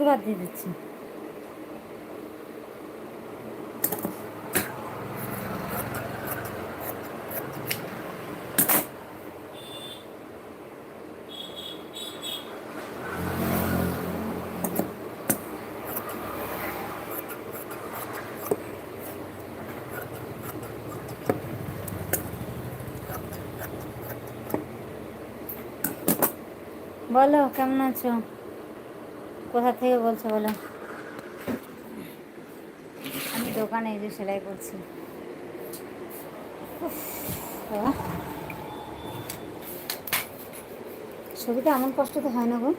অল্পটুকু ভাত দিয়ে দিচ্ছি। বলো কেমন আছো? কোথা থেকে বলছো বলো? আমি দোকানে এই যে সেলাই করছি। ছবিটা এমন কষ্ট তো হয় না গো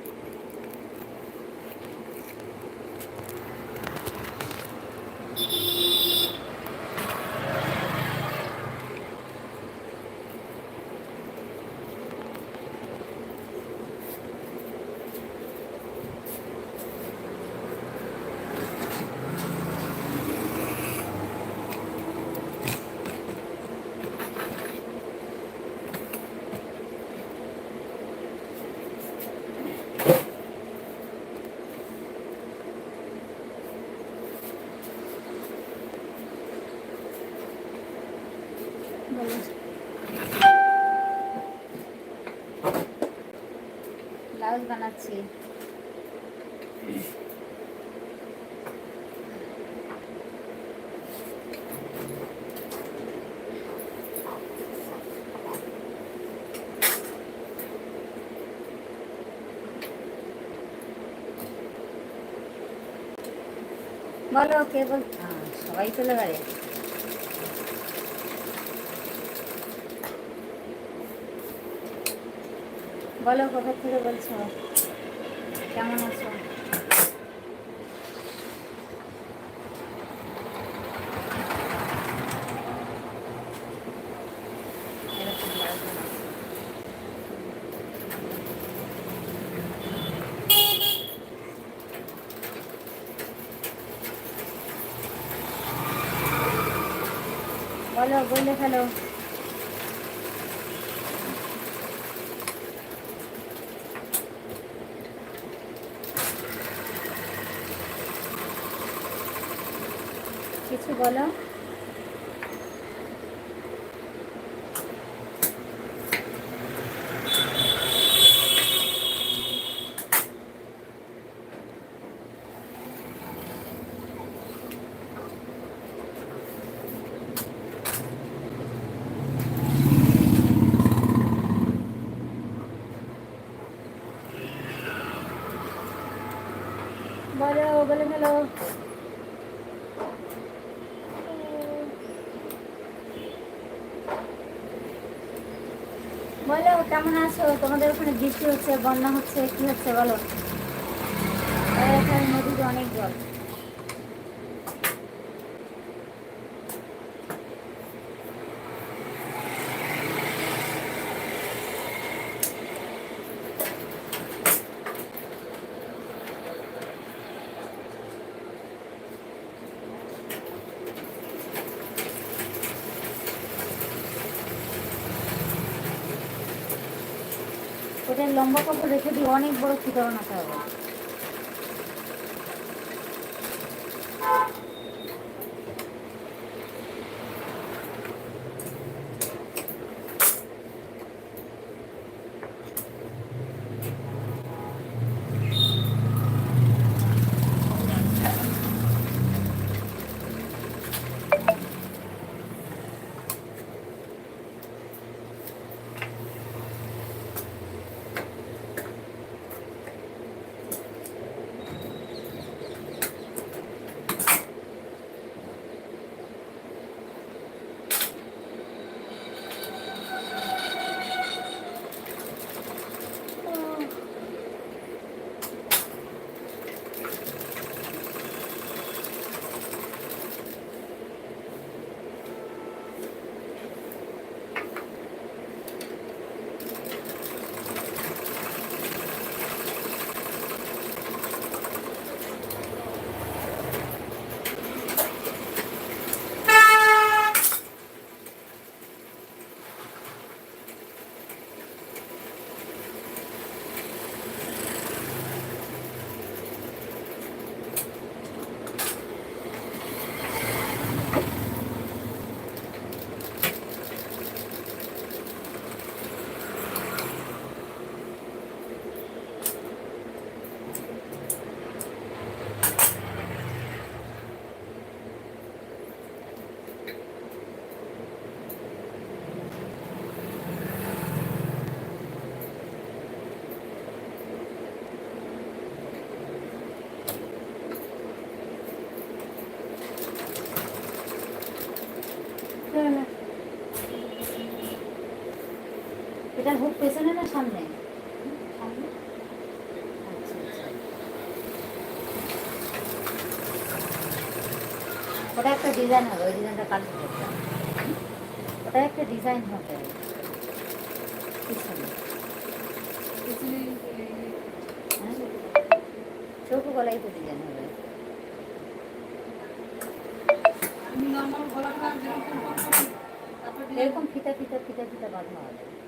বলো ব্লাউজ বানাচ্ছি। বলো কে বল সবাই চলে গেলে বলো কোথা থেকে বলছো কেমন আছো। বলো বলে ফেলো কিছু বলো বলো বলে ফেলো বলো আছো তোমাদের ওখানে বৃষ্টি হচ্ছে বন্যা হচ্ছে কি হচ্ছে বলো? এখানে নদীতে অনেক জল ওদের লম্বা কাপড় রেখে দিই? অনেক বড় না বানাতে এটা হুক পেছনে না সামনে? ওটা একটা ডিজাইন হবে ওই ডিজাইনটা কাটতে ওটা একটা ডিজাইন হবে। পিছনে। হ্যাঁ? চৌকো গলায় তো ডিজাইন হবে। এরকম ফিতা ফিতা ফিতা ফিতা বাঁধা হবে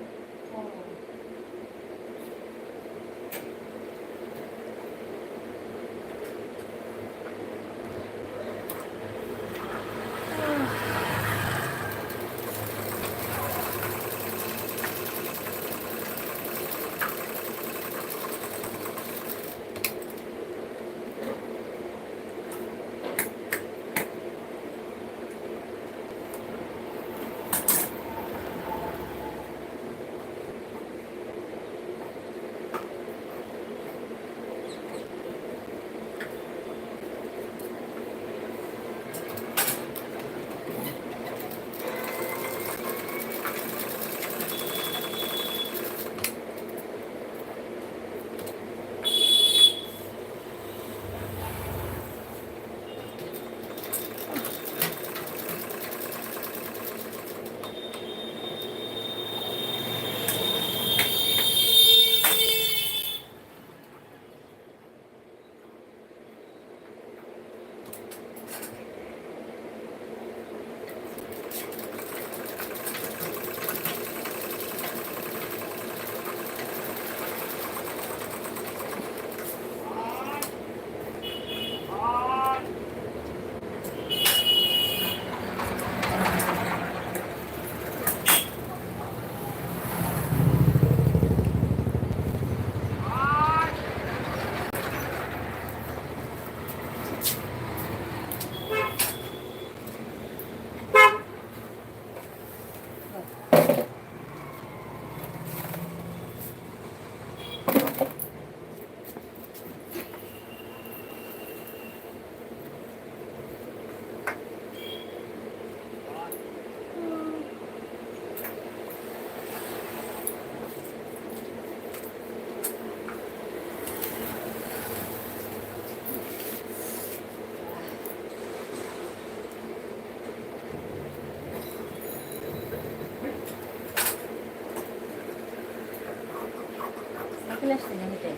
আসছে না হেঁটে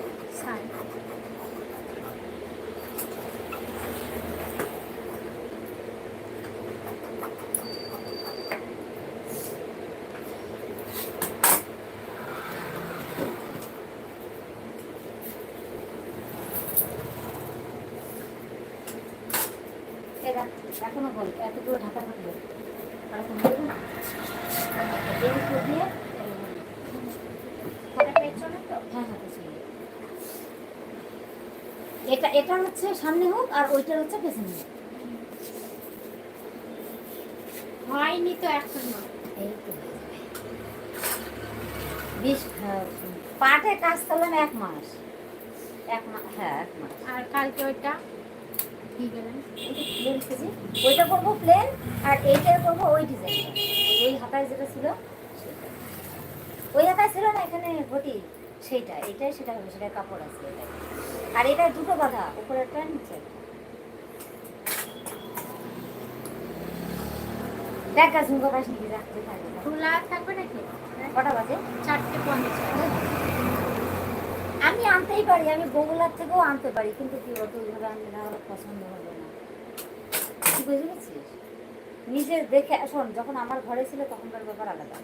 রাখ, এখনও বল এতগুলো ঢাকা থাকবে আর এখন বলব না এই উপর দিয়ে ফটো পেছনে তো হ্যাঁ হ্যাঁ পেছনে। এটা এটা হচ্ছে সামনে হোক আর ওইটা হচ্ছে পেছনে হোক। হয়নি তো এখনও। এই তো। বিশ হ্যাঁ, পাটে কাজ করলাম এক মাস। এক মাস হ্যাঁ এক মাস। আর কালকে ওইটা? কি গেলেন ওইটা করব প্লেন আর এইটা করব ওই ডিজাইনটা ওই হাতায় যেটা ছিল সেটা। ওই হাতায় ছিল না এখানে ঘটি সেইটা এটাই সেটা হবে সেটা কাপড় আছে এটাই। আর এটা দুটো বাঁধা উপরে একটা নিচে। একটা। দেখ গাছ মুখে পাশ নিয়ে রাখতে থাকবে। খোলা থাকবে নাকি? কটা বাজে? চারটে পঞ্চাশ। আমি আনতেই পারি আমি বগুলার থেকেও আনতে পারি কিন্তু কি বলতো ওইভাবে আনলে না আমার পছন্দ হবে না। কি বুঝতে পারছিস নিজে দেখে শোন যখন আমার ঘরে ছিল তখনকার ব্যাপার আলাদা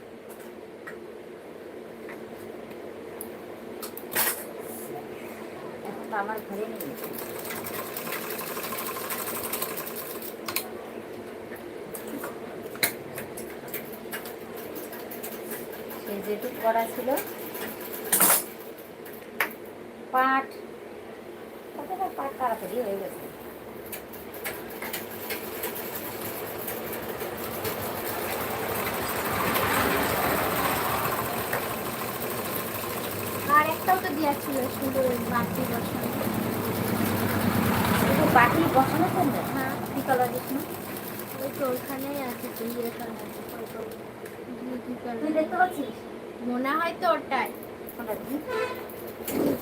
এখন তো আমার ঘরে নেই। সে যেটুক করা ছিল। পাট। কতটা পাট তাড়াতাড়ি হয়ে গেছে আর দেওয়া ছিল ওই বাতি বসানো বাটি বসানো জন্য হ্যাঁ। দিচ্ছি ওই তো ওইখানেই আছে কি তুই দেখতে পাচ্ছিস? মনে হয় তো ওটাই।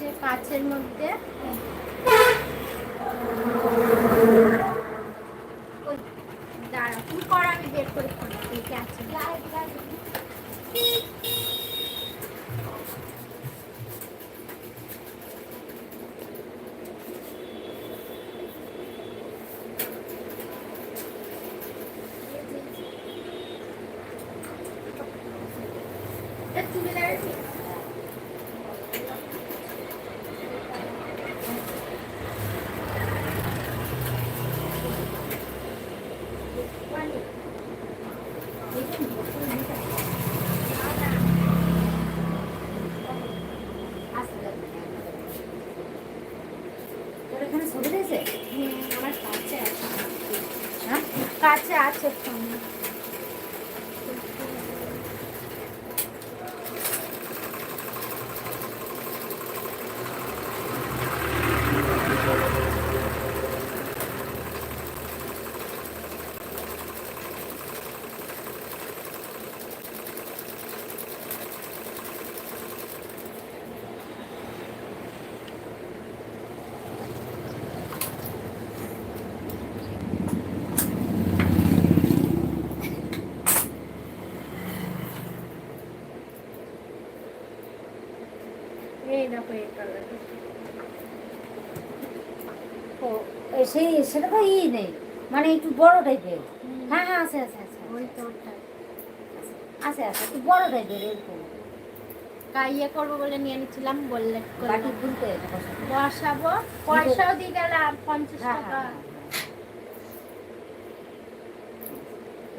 যে কাচের মধ্যে ওই, দাঁড়া তুমি কর আমি বের করে ফোন দেখে আছে এটা চুড়িদারের piece। আসতে লাগবে না। তোর এখানে ছবি রয়েছে হুম, আমার কাছে আছে হ্যাঁ কাছে আছে ফোন এই দেখো এই কালারটা ও এ সেই সেটা তো ই নেই। মানে একটু বড় টাইপের হ্যাঁ হ্যাঁ আছে আছে আছে ওই তো আছে আছে একটু বড় টাইপের এরকম। ইয়ে করব বলে নিয়ে নিচ্ছিলাম বললে বাটি খুলতে বসাবো। পয়সাও দিয়ে গেলাম পঞ্চাশ হ্যাঁ, টাকা। হ্যাঁ।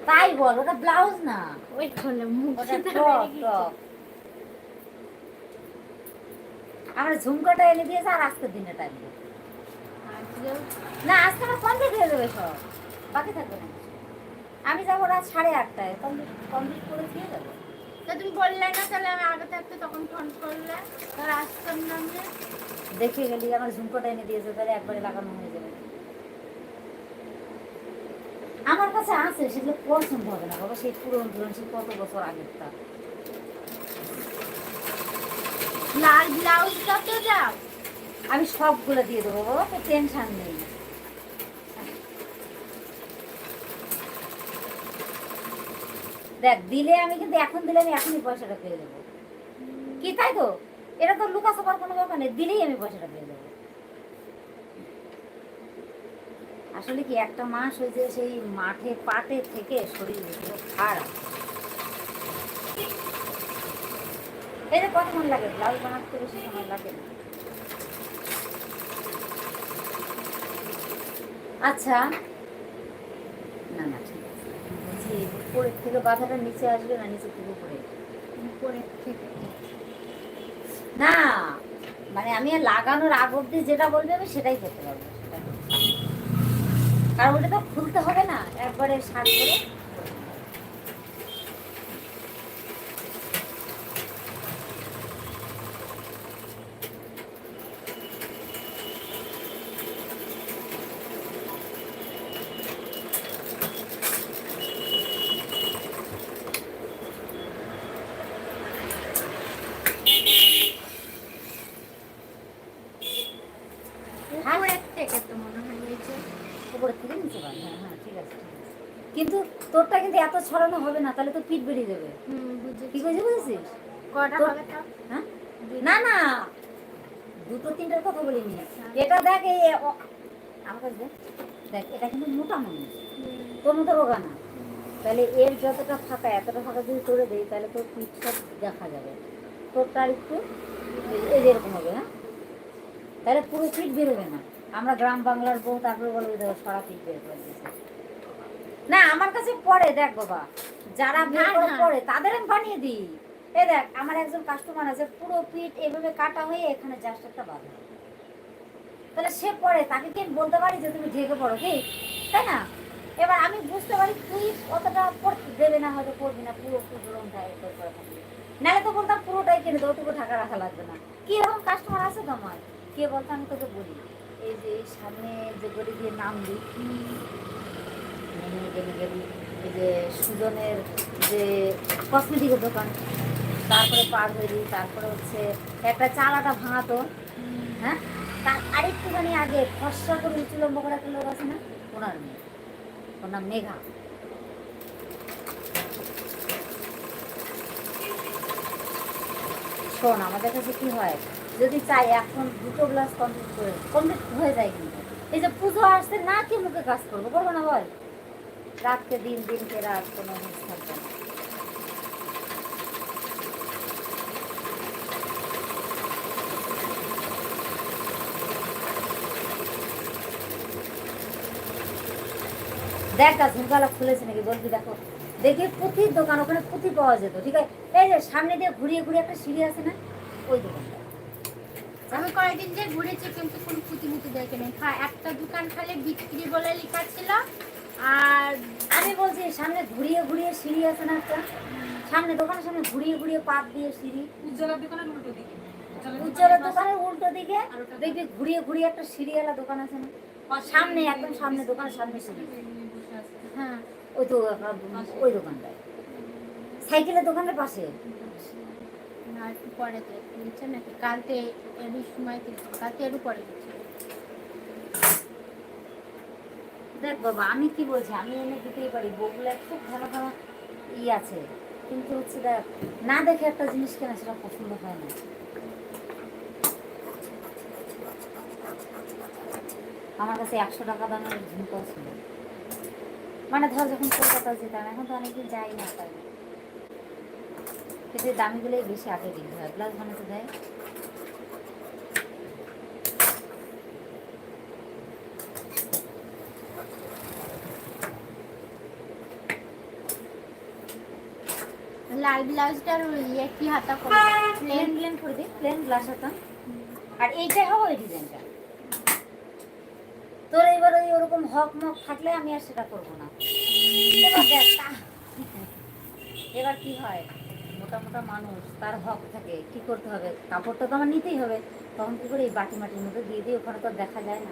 তাই বল ওটা ব্লাউজ না। ওই মুখ আমার ঝুমকাটা এনে দিয়েছে আর আজকের দিনে টাইম না আজকে আমার কমপ্লিট হয়ে যাবে সব। বাকি থাকবে না। আমি যাব রাত সাড়ে আটটায়। কমপ্লিট কমপ্লিট করে দিয়ে যাব। তা তুমি বললে না তাহলে আমি আগে থাকতে তখন ফোন করলে। তার আসতাম না আমি। দেখে গেলি আমার ঝুমকোটা এনে দিয়েছে তাহলে একবারে লাগানো হয়ে যাবে। আমার কাছে আছে সেগুলো পছন্দ হবে না। বাবা সেই পুরনো পুরনো সেই কত বছর আগেরটা। লাল ব্লাউজটা তো যাও আমি সবগুলো দিয়ে দেবো বাবা, তো টেনশন নেই। দেখ, দিলে আমি কিন্তু এখন দিলে আমি এখনই পয়সাটা পেয়ে দেবো কি, তাই তো? এটা তো লুকা সবার কোনো ব্যাপার নেই, দিলেই আমি পয়সাটা পেয়ে দেবো আসলে কি, একটা মাস ওই যে সেই মাঠে পাটে থেকে শরীর খারাপ। এই যে কতক্ষণ লাগে, ব্লাউজ বানাতে বেশি সময় লাগে না। আচ্ছা। না না ঠিক আছে। বলছি উপরের থেকে বাধাটা নিচে আসবে না নিচে থেকে উপরে? উপরের থেকে। না মানে আমি আর লাগানোর আগ অব্দি যেটা বলবে আমি সেটাই করতে পারব। কারণ ওটা তো খুলতে হবে না একবারে সার করে উপরের থেকে তো মনে হয় এই যে উপরে থেকে নিচে বাঁধ হ্যাঁ হ্যাঁ ঠিক আছে ঠিক আছে। কিন্তু তোরটা কিন্তু এত ছড়ানো হবে না তাহলে তো পিঠ বেরিয়ে যাবে। কি করেছি বুঝেছিস? কটা হবে তাও? হ্যাঁ? না না দুটো তিনটার কথা বলিনি। এটা দেখ এই আমার কাছে দেখ এটা কিন্তু মোটা মনে তোর মতো রোগা না। তাহলে এর যতটা ফাঁকা এতটা ফাঁকা যদি করে দেই তাহলে তোর পিঠ সব দেখা যাবে। আর একটু এই- এই যে এরকম হবে হ্যাঁ? তাহলে পুরো পিঠ বেরোবে না। আমরা গ্রাম বাংলার বউ তারপরে বলব সরা পিঠ বের করে দিয়েছে। না আমার কাছে পরে দেখ বাবা। যারা। পরে তাদের আমি বানিয়ে দিই। এই দেখ আমার একজন কাস্টমার আছে পুরো পিঠ এভাবে কাটা হয়ে এখানে জাস্ট একটা বাঁধা। তাহলে সে পরে তাকে কি বলতে পারি যে তুমি ঢেকে পড়ো কি? তাই না? এবার আমি বুঝতে পারি তুই অতটা পড়তে দেবে না হয়তো করবি না পুরো পুরো করে থাকবি। নাহলে তো বলতাম পুরোটাই কিনে দেবো ওটুকু টাকা রাখা লাগবে না। কি এরকম কাস্টমার আছে তো আমার কে বলতো আমি তোকে বলি। এই যে সামনে যে গড়ি দিয়ে নাম দিই এই যে সুজনের যে কসমেটিকের দোকান, তারপরে পার হয়ে দিই তারপরে হচ্ছে একটা চালাটা ভাঙাতো। হ্যাঁ? তার আরেকটুখানি আগে ফর্সা করে উঁচু লম্ব করে একটা লোক আছে না? ওনার মেয়ে। ওর নাম মেঘা। শোন, আমাদের কাছে কি হয়? যদি চাই এখন দুটো গ্লাস কমপ্লিট করে কমপ্লিট হয়ে যায় কিন্তু। এই যে পুজো আসছে, না কি মুখে কাজ করব? করব না, বল। রাতকে দিন দিনকে রাত কোনো মিস দেখ ঝুমকালা খুলেছে নাকি বলবি দেখো। দেখি পুঁথির দোকান, ওখানে পুঁথি পাওয়া যেত, ঠিক আছে? এই যে সামনে দিয়ে ঘুরিয়ে ঘুরিয়ে একটা সিঁড়ি আছে না, ওই দোকানটা। আমি কয়েকদিন যে ঘুরেছি, কিন্তু কোনো পুঁতি মুতি দেখে নেই। একটা দোকান খালি বিক্রি বলে লেখা ছিল আর আমি বলছি সামনে ঘুরিয়ে ঘুরিয়ে সিঁড়ি আছে না একটা? সামনে দোকানের সামনে ঘুরিয়ে ঘুরিয়ে পাত দিয়ে সিঁড়ি। উজ্জ্বলার দোকানের উল্টো দিকে। উজ্জ্বলের দোকানের উল্টো দিকে দেখবি ঘুরিয়ে ঘুরিয়ে একটা সিঁড়িওয়ালা দোকান আছে না? সামনে একদম সামনে দোকানের সামনে সিঁড়ি। হ্যাঁ ওই তো ওই দোকানটায়। সাইকেলের দোকানের পাশে। না একটু পরে তো নাকি? কালকে এরই সময় কালকে এরও পরে গেছি দেখ বাবা, আমি কি বলছি? আমি এনে দিতেই পারি। বউগুলা খুব ঘন ঘন ই আছে। কিন্তু হচ্ছে দেখ, না দেখে একটা জিনিস কেনা সেটা পছন্দ হয় না। আমার কাছে একশো টাকা দামের ঝুমকো ছিল। মানে ধর যখন কলকাতা যেতাম, এখন তো অনেকদিন যাই না তাই। কিন্তু দামিগুলোই বেশি আগে বিক্রি হয়। গ্লাস বানাতে দেয়। লাল ব্লাউজটার ইয়ে কি হাতা করে প্লেন প্লেন করে দিই প্লেন গ্লাস হতো। আর এইটাই হবে ওই ডিজাইনটা তোর এবার ওই ওরকম হক মক থাকলে আমি আর সেটা করব না। এবার কি হয়? মোটা মোটা মানুষ, তার হক থাকে, কি করতে হবে? কাপড়টা তো আমার নিতেই হবে। তখন কি করে এই বাটি মাটির মধ্যে দিয়ে দিয়ে ওখানে তো দেখা যায় না।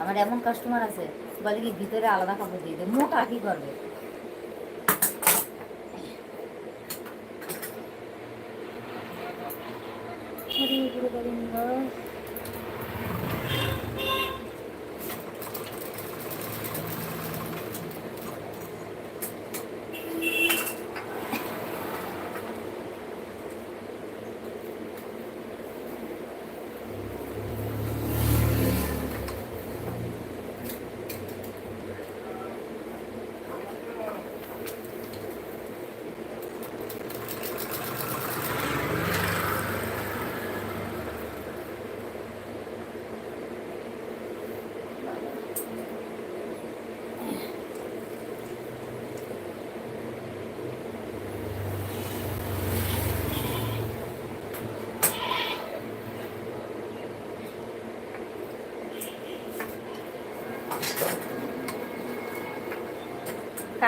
আমার এমন কাস্টমার আছে বলে কি ভিতরে আলাদা কাপড় দিয়ে দেয় মোটা কি করবে?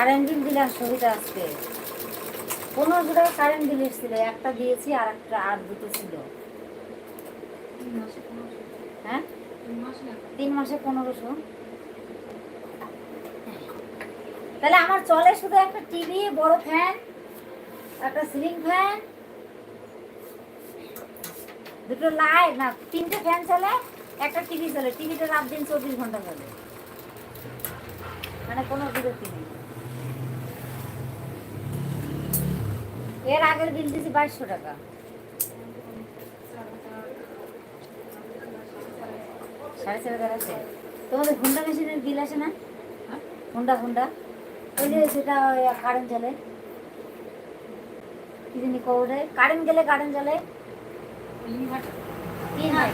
কারেন্ট বিল দিলাম সুবিধা আজকে পনেরোশো টাকা কারেন্ট বিল এসেছিল একটা দিয়েছি আর একটা আর দুটো ছিল। হ্যাঁ? তিন মাসে পনেরোশো। তাহলে আমার চলে শুধু একটা টিভি বড় ফ্যান একটা সিলিং ফ্যান দুটো লাইট না তিনটে ফ্যান চলে একটা টিভি চলে। টিভিটা রাত দিন চব্বিশ ঘণ্টা চলে। মানে কোনো বিরতি নেই। এর আগের বিল দিয়েছি বাইশশো টাকা। সাড়ে চার হাজার আছে। তোমাদের হুন্ডা মেশিনের বিল আসে না? হুন্ডা হুন্ডা। ওই যে সেটা কারেন্ট জ্বলে। কি জানি কৌড়ে কারেন্ট গেলে কারেন্ট কি হয়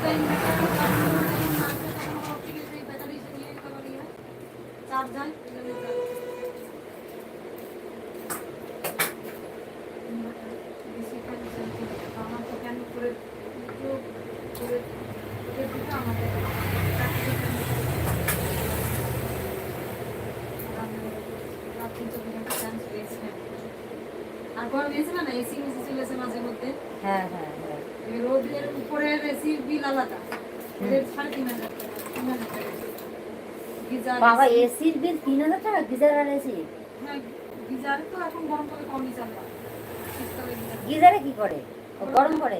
আর না এসি মেসি চলেছে মাঝে মধ্যে। হ্যাঁ হ্যাঁ হ্যাঁ। রোদের উপরে এসি বিল আলাদা। সাড়ে তিন হাজার টাকা তিন হাজার টাকা গিজার বাবা এসির বিল তিন হাজার টাকা গিজার আর এসি গিজারে তো এখন গরম কমই চালে। গিজারে। কি করে? গরম করে।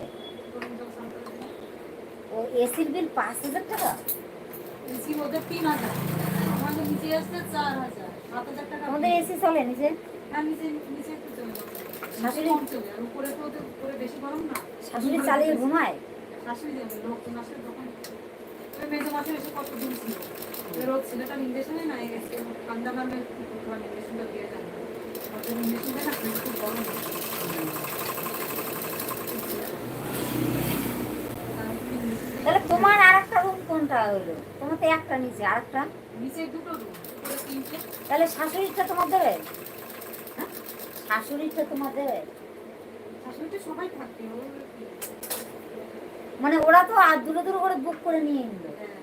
ও এসির বিল পাঁচ হাজার টাকা? এসি ওদের তিন হাজার। আমাদের নিচে চার হাজার। সাত হাজার টাকা। তোমাদের এসি চলে নিচে? নিচে নিচে একটু চলে শাশুড়ি- চালিয়ে ঘুমায়? তাহলে তোমার আর একটা রুম কোনটা হলো? তোমার তো একটা নিচে আর একটা নিচে দুটো রুম তাহলে শাশুড়িটা তোমার দেবে? সবাই থাকবে মানে ওরা তো আর দূরে দূরে করে বুক করে নিয়ে নিল হ্যাঁ।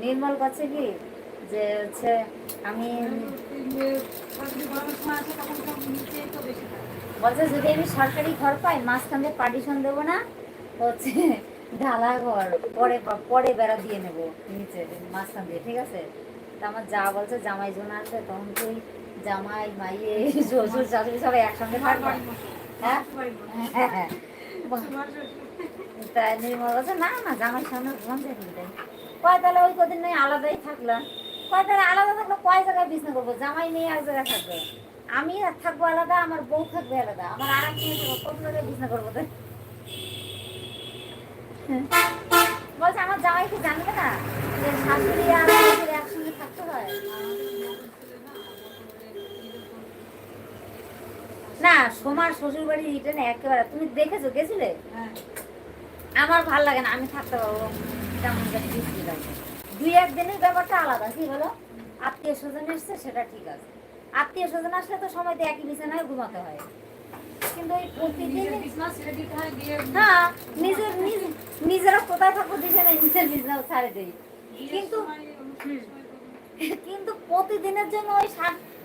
নির্মল কাছে কি যে হচ্ছে আমি থাকে। বলছে যদি আমি সরকারি ঘর পাই মাঝখান দিয়ে পার্টিশন দেবো না হচ্ছে ঢালা ঘর পরে পরে বেড়া দিয়ে নেব নিচে মাঝখান দিয়ে ঠিক আছে? তা আমার যা বলছে জামাই জোন আসবে তখন তুই জামাই মাইয়ে শ্বশুর শাশুড়ি সবাই একসঙ্গে থাকবে। হ্যাঁ? হ্যাঁ হ্যাঁ। নির্মল বলছে না না জামাই সামনে ঘুমান দেখবি তাই কয় তাহলে ওই কদিন নয় আলাদাই থাকলাম। কয় তাহলে আলাদা থাকলে কয় জায়গায় বিছনা করব? জামাই নিয়ে এক জায়গায় থাকবে। আমি আর থাকব আলাদা আমার বউ থাকবে আলাদা। আমার আর এক কত জায়গায় বিছনা করব তাই বলছে আমার জামাই কি জানবে না যে শাশুড়ি আর একসঙ্গে থাকতে হয়? না সোমার শ্বশুর বাড়ি রিটার্ন একেবারে তুমি দেখেছ গেছিলে? হ্যাঁ। আমার ভালো লাগে না আমি থাকতে পারব তেমন দুই একদিনের ব্যাপারটা আলাদা কি বলো? আত্মীয় স্বজন এসছে সেটা ঠিক আছে। আত্মীয় স্বজন আসলে তো সময় তো একই বিছানায় ঘুমাতে হয়। কিন্তু ওই প্রতিদিন নিজের ছেড়ে দিতে হয় হ্যাঁ নিজের নিজেরা কোথায় থাকব বিছানায় নিজের বিছানা ছাড়ে দেই। কিন্তু কিন্তু প্রতিদিনের জন্য ওই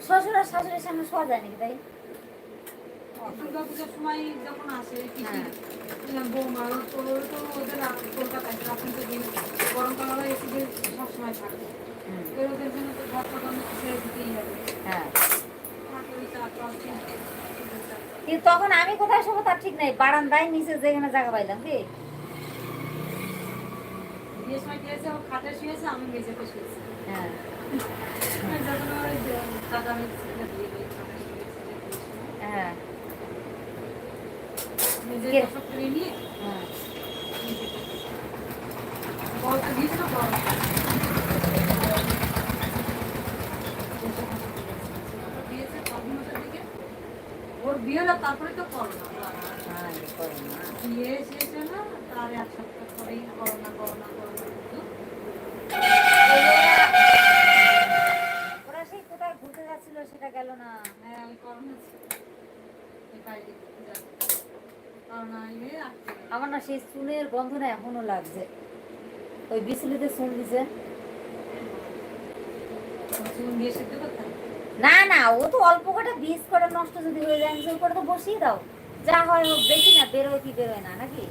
শ্বশুর আর শাশুড়ির সামনে শোয়া যায় নাকি তাই দুর্গা সময় যখন আসে হ্যাঁ। বৌমা তো ওদের কলকাতায় তখন তো গরমকাল হলে সবসময় থাকে। ওদের জন্য তো ঘর দিতেই হবে হ্যাঁ আমাকে ওই চা টক দিয়ে কিন্তু তখন আমি কোথায় শোবো তার ঠিক নাই। বারান্দায় নিচে যেখানে জায়গা পাইলাম কি? বিয়ের সময় কি হয়েছে ও খাটে শুয়েছে আমি মেঝেতে শুয়েছি হ্যাঁ যখন ওই যে দাদা আমি ছেলে দিয়ে দিই খাটে শুয়েছি যে বিয়ের সময়। হ্যাঁ মেঝে কে? সব করে নিয়ে হ্যাঁ মেঝেতে। বড় তো দিয়েছিল বড় দিয়েছে কর্মটার দিকে ওর বিয়ে হলো তারপরে তো করোনা। হ্যাঁ বিয়ে শেষ হলো তার এক সপ্তাহ পরেই করোনা করোনা করোনা। ওরা সেই কোথায় ঘুরতে যাচ্ছিল সেটা গেল না। হ্যাঁ ওই করোনা। আমার না সেই চুনের গন্ধ না এখনও লাগছে। ওই বিচলিতে চুন দিছে। চুন দিয়ে সেদ্ধ করতে হবে। না না, ও তো অল্প কটা বীজ করে নষ্ট যদি হয়ে যায় সেই করে তো বসিয়ে দাও। যা হয় হোক দেখি না, বেরোয় কি বেরোয় না, নাকি?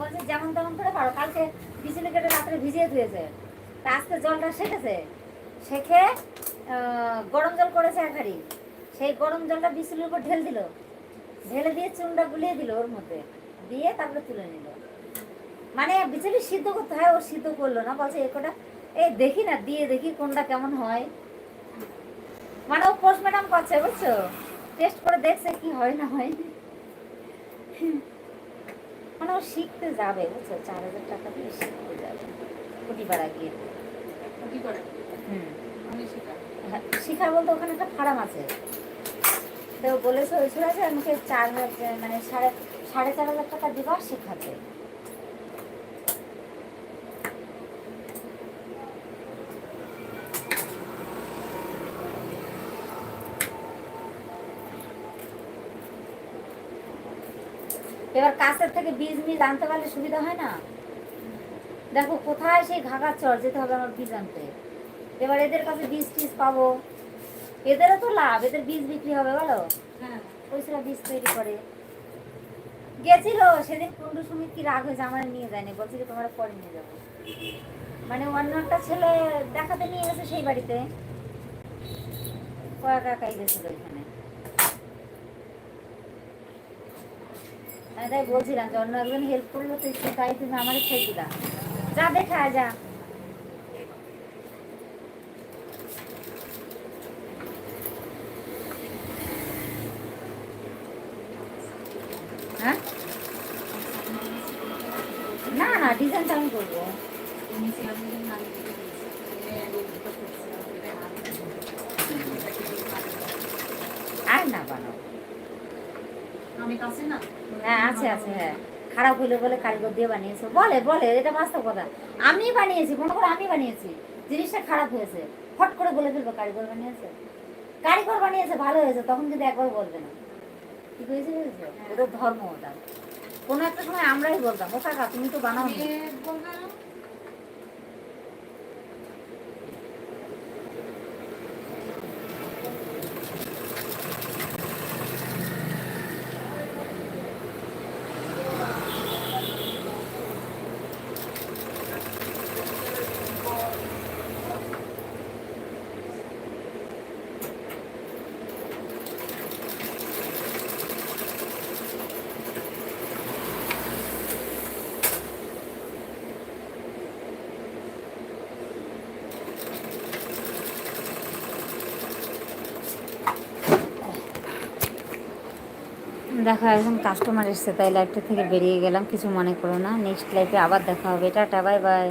বলছে যেমন তেমন করে পারো, কালকে বিচলি কেটে রাত্রে ভিজিয়ে ধুয়েছে। তা আজকে জলটা সেকেছে। শেখে গরম জল করেছে একারি সেই গরম জলটা বিচলির উপর ঢেল দিল। ঢেলে দিয়ে চুনটা গুলিয়ে দিল ওর মধ্যে। দিয়ে তারপরে তুলে নিল। মানে বিচলি সিদ্ধ করতে হয়, ও সিদ্ধ করল না। বলছে এ কটা এই দেখি না, দিয়ে দেখি কোনটা কেমন হয়। মানে ও পোস্ট ম্যাডাম করছে বুঝছ? টেস্ট করে দেখছে কি হয় না হয়। মানে ও শিখতে যাবে বুঝছ? চার হাজার টাকা দিয়ে শিখতে যাবে। কুটিপাড়া গিয়ে? হুম। হ্যাঁ, শিখার বলতে ওখানে একটা ফার্ম আছে। তো বলেছে ওই ছিল যে আমাকে চার হাজার মানে সাড়ে সাড়ে চার হাজার টাকা দিবা শেখাতে এবার কাছের থেকে বীজ মিজ আনতে পারলে সুবিধা হয় না? দেখো কোথায় সেই ঘাঘার চর? যেতে হবে আমার বীজ আনতে। এবার এদের কাছে বীজ টিজ পাবো। এদেরও তো লাভ এদের বীজ বিক্রি হবে বলো? হ্যাঁ। ওই বীজ তৈরি করে। গেছিল সেদিন কুন্ডু সুমিত কি রাগ হয়েছে আমার নিয়ে যায়নি বলছিল তোমার পরে নিয়ে যাব। মানে অন্য একটা ছেলে দেখাতে নিয়ে গেছে সেই বাড়িতে। কয়েক একা একাই গেছিল এখানে আমি তাই বলছিলাম যে অন্য একজন হেল্প করল, তুই তুই তুমি আমার খেয়ে দিলাম যা দেখা যা হ্যাঁ না না ডিজাইনটা আমি করব নিচে আমি যখন নানি থেকে দিয়েছি, এ, এই দুটো করছিলাম, এটা হাত দিয়ে। এটা কি দিয়ে কাটবো? আর না বানাও আমি কাছে না হ্যাঁ আছে হ্যাঁ। খারাপ হইলে বলে কারিগর দিয়ে বানিয়েছে। বলে বলে এটা বাস্তব কথা। আমি বানিয়েছি মনে করো আমি বানিয়েছি জিনিসটা খারাপ হয়েছে। ফট করে বলে ফেলব কারিগর বানিয়েছে। কারিগর বানিয়েছে ভালো হয়েছে তখন কিন্তু একবার বলবে না। কি হয়েছে ওটা ওদের ধর্ম ওটা। কোনো একটা সময় আমরাই বলতাম ও কাকা তুমি তো বানাও দেখো এখন কাস্টমার এসছে, তাই লাইফটা থেকে বেরিয়ে গেলাম, কিছু মনে করো না নেক্সট লাইফে আবার দেখা হবে, টাটা বাই বাই